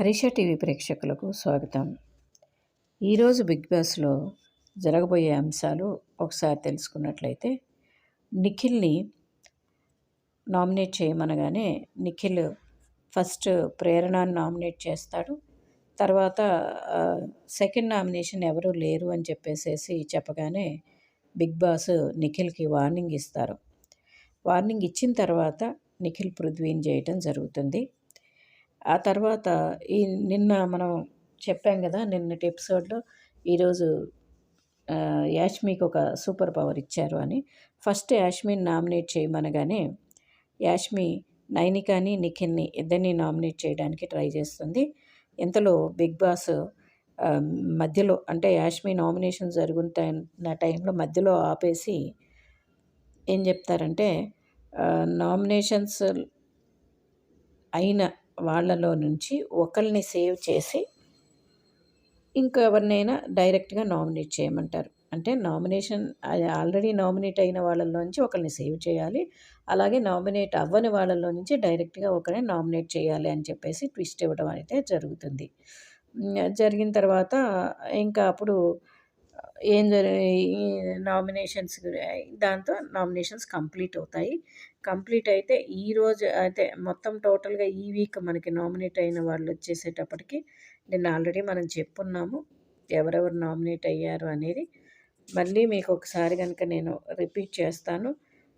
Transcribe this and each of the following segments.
Harisha TV ప్రేక్షకులకు స్వాగతం. ఈరోజు బిగ్ బాస్లో జరగబోయే అంశాలు ఒకసారి తెలుసుకున్నట్లయితే నిఖిల్ని నామినేట్ చేయమనగానే నిఖిల్ ఫస్ట్ ప్రేరణను నామినేట్ చేస్తాడు. తర్వాత సెకండ్ నామినేషన్ ఎవరు లేరు అని చెప్పేసేసి చెప్పగానే బిగ్ బాస్ నిఖిల్కి వార్నింగ్ ఇస్తారు. వార్నింగ్ ఇచ్చిన తర్వాత నిఖిల్ పృథ్వీని చేయటం జరుగుతుంది. ఆ తర్వాత ఈ నిన్న మనం చెప్పాం కదా నిన్నటి ఎపిసోడ్లో ఈరోజు యాష్మికి ఒక సూపర్ పవర్ ఇచ్చారు అని. ఫస్ట్ యాష్మిని నామినేట్ చేయమనగానే యాష్మి నైనికాని నిఖిల్ని ఇద్దరిని నామినేట్ చేయడానికి ట్రై చేస్తుంది. ఇంతలో బిగ్ బాస్ మధ్యలో అంటే యాష్మి నామినేషన్ జరుగుతున్న టైంలో మధ్యలో ఆపేసి ఏం చెప్తారంటే నామినేషన్స్ అయిన వాళ్ళలో నుంచి ఒకరిని సేవ్ చేసి ఇంకెవరినైనా డైరెక్ట్గా నామినేట్ చేయమంటారు. అంటే నామినేషన్ ఆల్రెడీ నామినేట్ అయిన వాళ్ళలోంచి ఒకరిని సేవ్ చేయాలి. అలాగే నామినేట్ అవ్వని వాళ్ళలో నుంచి డైరెక్ట్గా ఒకరిని నామినేట్ చేయాలి అని చెప్పేసి ట్విస్ట్ ఇవ్వడం అయితే జరుగుతుంది. జరిగిన తర్వాత ఇంకా అప్పుడు ఏం జరిగి నామినేషన్స్ దాంతో నామినేషన్స్ కంప్లీట్ అవుతాయి. కంప్లీట్ అయితే ఈరోజు అయితే మొత్తం టోటల్గా ఈ వీక్ మనకి నామినేట్ అయిన వాళ్ళు వచ్చేసేటప్పటికి నిన్న ఆల్రెడీ మనం చెప్పున్నాము ఎవరెవరు నామినేట్ అయ్యారు అనేది. మళ్ళీ మీకు ఒకసారి కనుక నేను రిపీట్ చేస్తాను.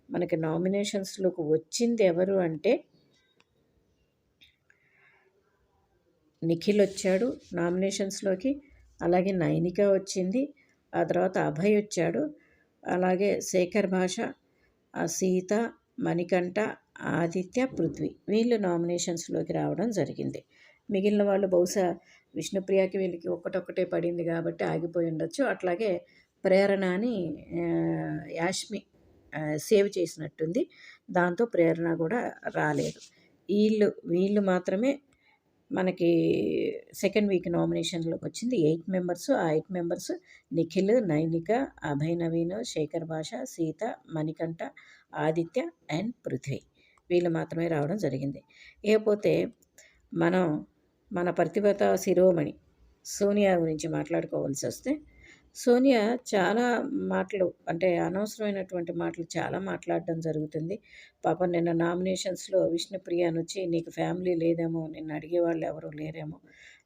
మనకి నామినేషన్స్లోకి వచ్చింది ఎవరు అంటే నిఖిల్ వచ్చాడు. నామినేషన్స్లోకి అలాగే నైనిక వచ్చింది. ఆ తర్వాత అభయ్ వచ్చాడు. అలాగే శేఖర్ భాష సీత మణికంఠ ఆదిత్య పృథ్వీ వీళ్ళు నామినేషన్స్లోకి రావడం జరిగింది. మిగిలిన వాళ్ళు బహుశా విష్ణుప్రియకి వీళ్ళకి ఒక్కటొక్కటే పడింది కాబట్టి ఆగిపోయి ఉండొచ్చు. అట్లాగే ప్రేరణ అని యాష్మి సేవ్ చేసినట్టుంది. దాంతో ప్రేరణ కూడా రాలేదు. వీళ్ళు వీళ్ళు మాత్రమే మనకి సెకండ్ వీక్ నామినేషన్లోకి వచ్చింది. ఎయిట్ మెంబర్స్ ఆ eight members Nikhil Nainika Abhay Naveen Shekhar Bhasha Seetha Manikanta Aditya and Prithvi. వీళ్ళు మాత్రమే రావడం జరిగింది. ఇకపోతే మనం మన ప్రతిభత శిరోమణి సోనియా గురించి మాట్లాడుకోవాల్సి వస్తే సోనియా చాలా మాటలు అంటే అనవసరమైనటువంటి మాటలు చాలా మాట్లాడడం జరుగుతుంది. పాపం నిన్న నామినేషన్స్లో విష్ణుప్రియ వచ్చి నీకు ఫ్యామిలీ లేదేమో నిన్ను అడిగేవాళ్ళు ఎవరు లేరేమో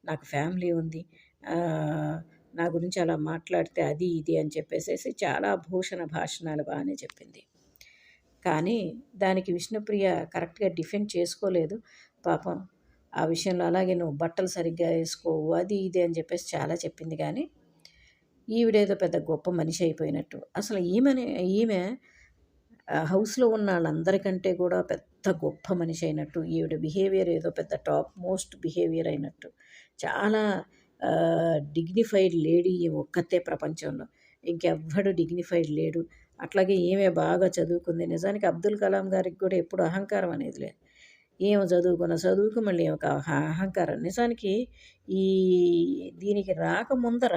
నాకు ఫ్యామిలీ ఉంది నా గురించి అలా మాట్లాడితే అది ఇది అని చెప్పేసేసి చాలా భూషణ భాషణాలు బాగానే చెప్పింది. కానీ దానికి విష్ణుప్రియ కరెక్ట్గా డిఫెండ్ చేసుకోలేదు. పాపం ఆ విషయంలో అలాగే నువ్వు బట్టలు సరిగ్గా వేసుకోవు అది ఇది అని చెప్పేసి చాలా చెప్పింది. కానీ ఈవిడేదో పెద్ద గొప్ప మనిషి అయిపోయినట్టు. అసలు ఈమెనే ఈమె హౌస్లో ఉన్న వాళ్ళందరికంటే కూడా పెద్ద గొప్ప మనిషి అయినట్టు ఈవిడ బిహేవియర్ ఏదో పెద్ద టాప్ మోస్ట్ బిహేవియర్ అయినట్టు. చాలా డిగ్నిఫైడ్ లేడీ ఒక్కతే ప్రపంచంలో. ఇంకెవ్వడు డిగ్నిఫైడ్ లేడు. అట్లాగే ఈమె బాగా చదువుకుంది. నిజానికి అబ్దుల్ కలాం గారికి కూడా ఎప్పుడు అహంకారం అనేది లేదు. ఏమో చదువుకున్న చదువుకు మళ్ళీ ఒక అహంకారం. నిజానికి ఈ దీనికి రాకముందర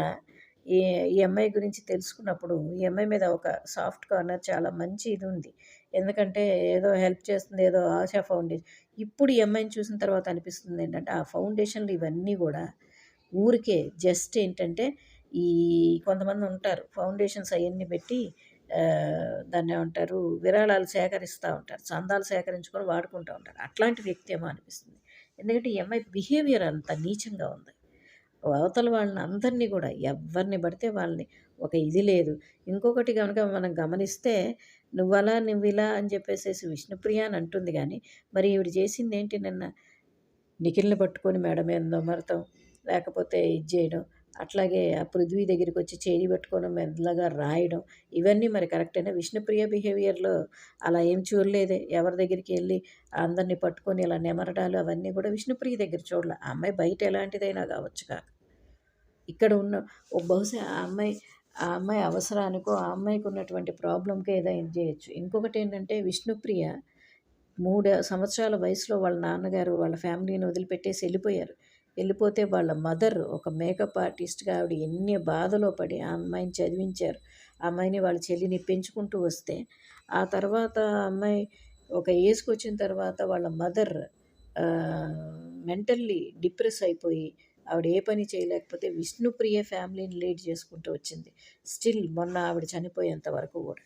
ఈ ఈ అమ్మాయి గురించి తెలుసుకున్నప్పుడు ఈ అమ్మాయి మీద ఒక సాఫ్ట్ కార్నర్ చాలా మంచి ఇది ఉంది. ఎందుకంటే ఏదో హెల్ప్ చేస్తుంది ఏదో ఆశా ఫౌండేషన్. ఇప్పుడు ఈ అమ్మాయిని చూసిన తర్వాత అనిపిస్తుంది ఏంటంటే ఆ ఫౌండేషన్లు ఇవన్నీ కూడా ఊరికే జస్ట్ ఏంటంటే ఈ కొంతమంది ఉంటారు ఫౌండేషన్స్ అవన్నీ పెట్టి దాన్ని ఏమంటారు విరాళాలు సేకరిస్తూ ఉంటారు చందాలు సేకరించుకొని వాడుకుంటూ ఉంటారు. అట్లాంటి వ్యక్తి ఏమో అనిపిస్తుంది. ఎందుకంటే ఈ అమ్మాయి బిహేవియర్ అంత నీచంగా ఉంది. అవతల వాళ్ళని అందరినీ కూడా ఎవరిని పడితే వాళ్ళని. ఒక ఇది లేదు. ఇంకొకటి కనుక మనం గమనిస్తే నువ్వలా నువ్విలా అని చెప్పేసేసి విష్ణుప్రియ అని అంటుంది కానీ మరి ఈవిడ చేసింది ఏంటి నిన్న? నిఖిల్ని పట్టుకొని మేడం మీద దొమరతం లేకపోతే ఇది చేయడం అట్లాగే ఆ పృథ్వీ దగ్గరికి వచ్చి చేయి పెట్టుకోవడం మెల్లగా రాయడం ఇవన్నీ మరి కరెక్టేనా విష్ణుప్రియ బిహేవియర్లో అలా ఏం చూడలేదే? ఎవరి దగ్గరికి వెళ్ళి అందరినీ పట్టుకొని ఇలా నెమరడాలు అవన్నీ కూడా విష్ణుప్రియ దగ్గర చూడాలి. ఆ అమ్మాయి బయట ఎలాంటిదైనా కావచ్చు కాక. ఇక్కడ ఉన్న బహుశా ఆ అమ్మాయి ఆ అమ్మాయి అవసరానికో ఆ అమ్మాయికి ఉన్నటువంటి ప్రాబ్లంకి ఏదైనా చేయొచ్చు. ఇంకొకటి ఏంటంటే విష్ణుప్రియ మూడు సంవత్సరాల వయసులో వాళ్ళ నాన్నగారు వాళ్ళ ఫ్యామిలీని వదిలిపెట్టేసి వెళ్ళిపోయారు. వెళ్ళిపోతే వాళ్ళ మదర్ ఒక మేకప్ ఆర్టిస్ట్గా ఆవిడ ఎన్ని బాధలో పడి ఆ అమ్మాయిని చదివించారు. ఆ అమ్మాయిని వాళ్ళ చెల్లిని పెంచుకుంటూ వస్తే ఆ తర్వాత అమ్మాయి ఒక ఏజ్కి వచ్చిన తర్వాత వాళ్ళ మదర్ మెంటల్లీ డిప్రెస్ అయిపోయి ఆవిడ ఏ పని చేయలేకపోతే విష్ణుప్రియ ఫ్యామిలీని లీడ్ చేసుకుంటూ వచ్చింది. స్టిల్ మొన్న ఆవిడ చనిపోయేంత వరకు కూడా.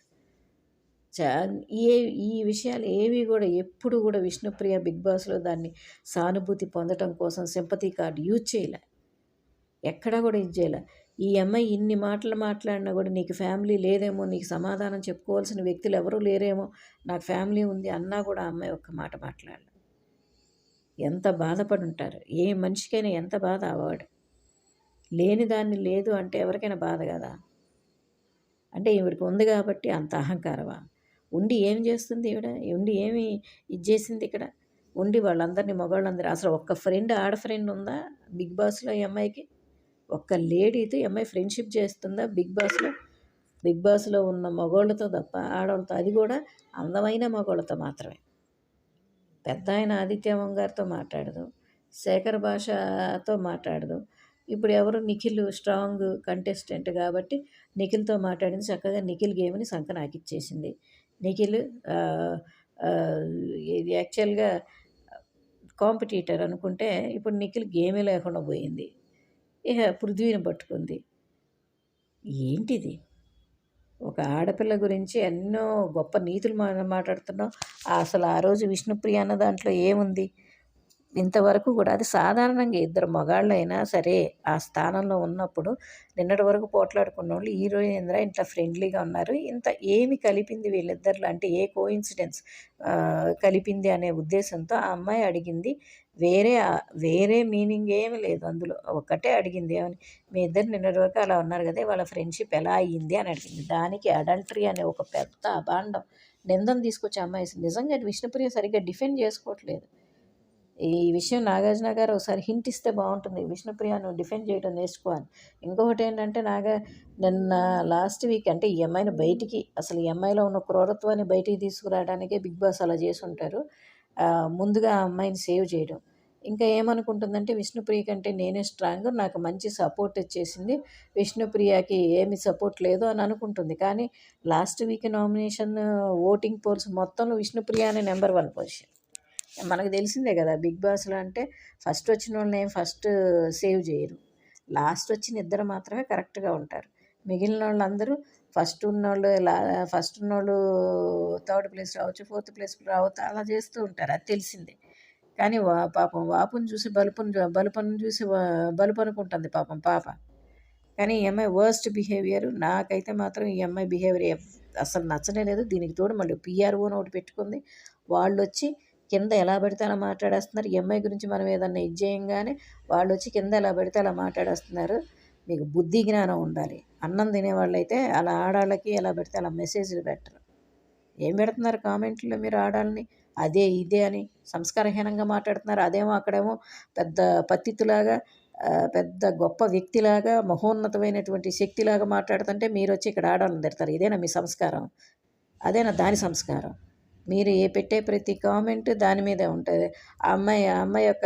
ఏ ఈ విషయాలు ఏవి కూడా ఎప్పుడు కూడా విష్ణుప్రియ బిగ్ బాస్లో దాన్ని సానుభూతి పొందడం కోసం సింపతి కార్డు యూజ్ చేయలే. ఎక్కడా కూడా యూజ్ చేయలే. ఈ అమ్మాయి ఇన్ని మాటలు మాట్లాడినా కూడా నీకు ఫ్యామిలీ లేదేమో నీకు సమాధానం చెప్పుకోవాల్సిన వ్యక్తులు ఎవరూ లేరేమో నాకు ఫ్యామిలీ ఉంది అన్నా కూడా అమ్మాయి ఒక్క మాట మాట్లాడలేదు ఎంత బాధపడి ఉంటారు? ఏ మనిషికైనా ఎంత బాధ అవార్డు లేని దాన్ని లేదు అంటే ఎవరికైనా బాధ కదా? అంటే ఈవిడికి ఉంది కాబట్టి అంత అహంకారమా? ఉండి ఏం చేస్తుంది ఈవిడ? ఉండి ఏమి ఇది చేసింది ఇక్కడ? ఉండి వాళ్ళందరినీ మగవాళ్ళందరూ అసలు ఒక్క ఫ్రెండ్ ఆడ ఫ్రెండ్ ఉందా బిగ్ బాస్లో ఈ అమ్మాయికి? ఒక్క లేడీతో ఈ అమ్మాయి ఫ్రెండ్షిప్ చేస్తుందా బిగ్ బాస్లో బిగ్ బాస్లో ఉన్న మగవాళ్ళతో తప్ప ఆడవాళ్ళతో అది కూడా అందమైన మగవాళ్ళతో మాత్రమే. పెద్ద ఆయన ఆదిత్యవం గారితో మాట్లాడదు. శేఖర్ భాషతో మాట్లాడదు. ఇప్పుడు ఎవరు? నిఖిల్ స్ట్రాంగ్ కంటెస్టెంట్ కాబట్టి నిఖిల్తో మాట్లాడింది. చక్కగా నిఖిల్ గేమ్ని సంక నాకిచ్చేసింది నిఖిల్ ఇది యాక్చువల్గా కాంపిటీటర్ అనుకుంటే ఇప్పుడు నిఖిల్ గేమే లేకుండా పోయింది. ఇక పృథ్వీని పట్టుకుంది. ఏంటిది? ఒక ఆడపిల్ల గురించి ఎన్నో గొప్ప నీతులు మా మాట్లాడుతున్నాం. అసలు ఆ రోజు విష్ణుప్రియ అన్న దాంట్లో ఏముంది? ఇంతవరకు కూడా అది సాధారణంగా ఇద్దరు మగాళ్ళైనా సరే ఆ స్థానంలో ఉన్నప్పుడు నిన్నటి వరకు పోట్లాడుకున్న వాళ్ళు ఈ రోజు ఇంద్ర ఇంట్లో ఫ్రెండ్లీగా ఉన్నారు. ఇంత ఏమి కలిపింది వీళ్ళిద్దరిలో? అంటే ఏ కోఇన్సిడెన్స్ కలిపింది అనే ఉద్దేశంతో ఆ అమ్మాయి అడిగింది. వేరే వేరే మీనింగ్ ఏమి లేదు అందులో. ఒక్కటే అడిగింది ఏమని? మీ ఇద్దరు నిన్నటి వరకు అలా ఉన్నారు కదా వాళ్ళ ఫ్రెండ్షిప్ ఎలా అయ్యింది? అని అడిగింది. దానికి అడల్టరీ అనే ఒక పెద్ద అభాండం నిందం తీసుకొచ్చి అమ్మాయి నిజంగా విష్ణుప్రియ సరిగ్గా డిఫెండ్ చేసుకోవట్లేదు. ఈ విషయం నాగార్జున గారు ఒకసారి హింట్ ఇస్తే బాగుంటుంది. విష్ణుప్రియను డిఫెండ్ చేయడం నేర్చుకోవాలి. ఇంకొకటి ఏంటంటే నాగా నిన్న లాస్ట్ వీక్ అంటే ఈ అమ్మాయిని బయటికి అసలు ఈ అమ్మాయిలో ఉన్న క్రూరత్వాన్ని బయటికి తీసుకురావడానికే బిగ్ బాస్ అలా చేసి ఉంటారు. ముందుగా ఆ అమ్మాయిని సేవ్ చేయడం. ఇంకా ఏమనుకుంటుందంటే విష్ణుప్రియ కంటే నేనే స్ట్రాంగ్ నాకు మంచి సపోర్ట్ వచ్చేసింది విష్ణుప్రియకి ఏమి సపోర్ట్ లేదు అని అనుకుంటుంది. కానీ last week nomination voting polls మొత్తంలో విష్ణుప్రియ అనే నెంబర్ వన్ పొజిషన్ మనకు తెలిసిందే కదా బిగ్ బాస్లో అంటే ఫస్ట్ వచ్చిన వాళ్ళని ఏం ఫస్ట్ సేవ్ చేయరు. లాస్ట్ వచ్చిన ఇద్దరు మాత్రమే కరెక్ట్గా ఉంటారు. మిగిలిన వాళ్ళందరూ ఫస్ట్ ఉన్నోళ్ళు ఎలా ఫస్ట్ ఉన్నోళ్ళు థర్డ్ ప్లేస్ రావచ్చు ఫోర్త్ ప్లేస్ రావచ్చు అలా చేస్తూ ఉంటారు. అది తెలిసిందే. కానీ వా పాపం వాపును చూసి బలుపును బలుపను చూసి బలుపు అనుకుంటుంది పాపం పాప. కానీ ఈ అమ్మాయి వర్స్ట్ బిహేవియర్ నాకైతే మాత్రం ఈ అమ్మాయి బిహేవియర్ అసలు నచ్చనే లేదు. దీనికి తోడు మళ్ళీ పిఆర్ఓని ఒకటి పెట్టుకుంది. వాళ్ళు వచ్చి కింద ఎలా పడితే అలా మాట్లాడేస్తున్నారు. ఈ అమ్మాయి గురించి మనం ఏదన్నా ఇది చేయంగానే వాళ్ళు వచ్చి కింద ఎలా పడితే అలా మాట్లాడేస్తున్నారు. మీకు బుద్ధి జ్ఞానం ఉండాలి. అన్నం తినేవాళ్ళు అయితే అలా ఆడాళ్ళకి ఎలా పెడితే అలా మెసేజ్లు పెట్టరు. ఏం పెడుతున్నారు కామెంట్లో మీరు ఆడాలని అదే ఇదే అని సంస్కారహీనంగా మాట్లాడుతున్నారు. అదేమో అక్కడేమో పెద్ద పత్తితులాగా పెద్ద గొప్ప వ్యక్తిలాగా మహోన్నతమైనటువంటి శక్తిలాగా మాట్లాడుతుంటే మీరు వచ్చి ఇక్కడ ఆడాలని తిడతారు. ఇదేనా మీ సంస్కారం? అదేనా దాని సంస్కారం? మీరు ఏ పెట్టే ప్రతి కామెంట్ దాని మీదే ఉంటుంది. ఆ అమ్మాయి ఆ అమ్మాయి యొక్క